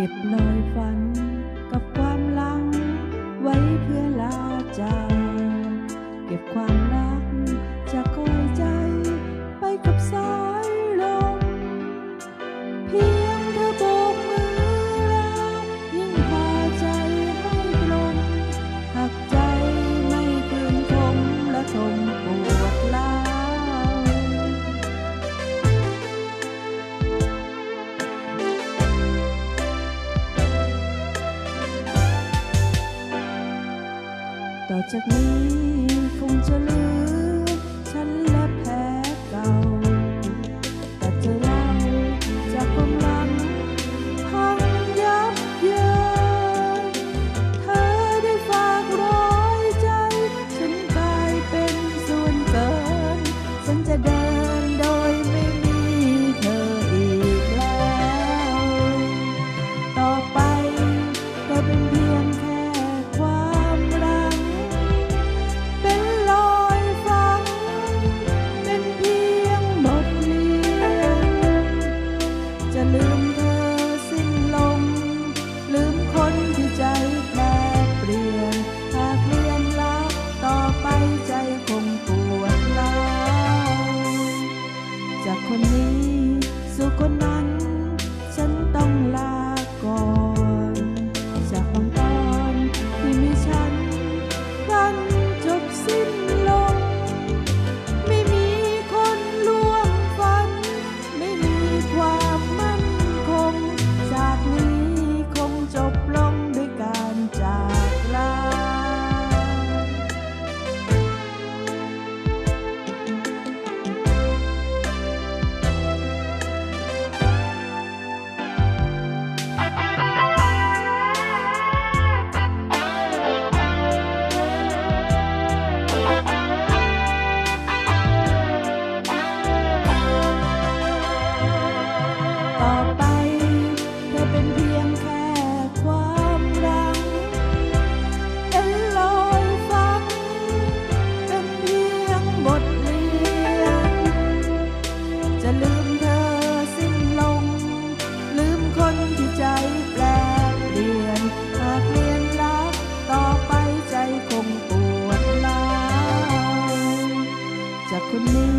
เก็บลอยฝันกับความหลัง ไว้เพื่อลาจากเก็บความรักจะคอยใจไปกับสายลมเพีย ต่อจากนี้คงจะลืม mà mi dù có nói good.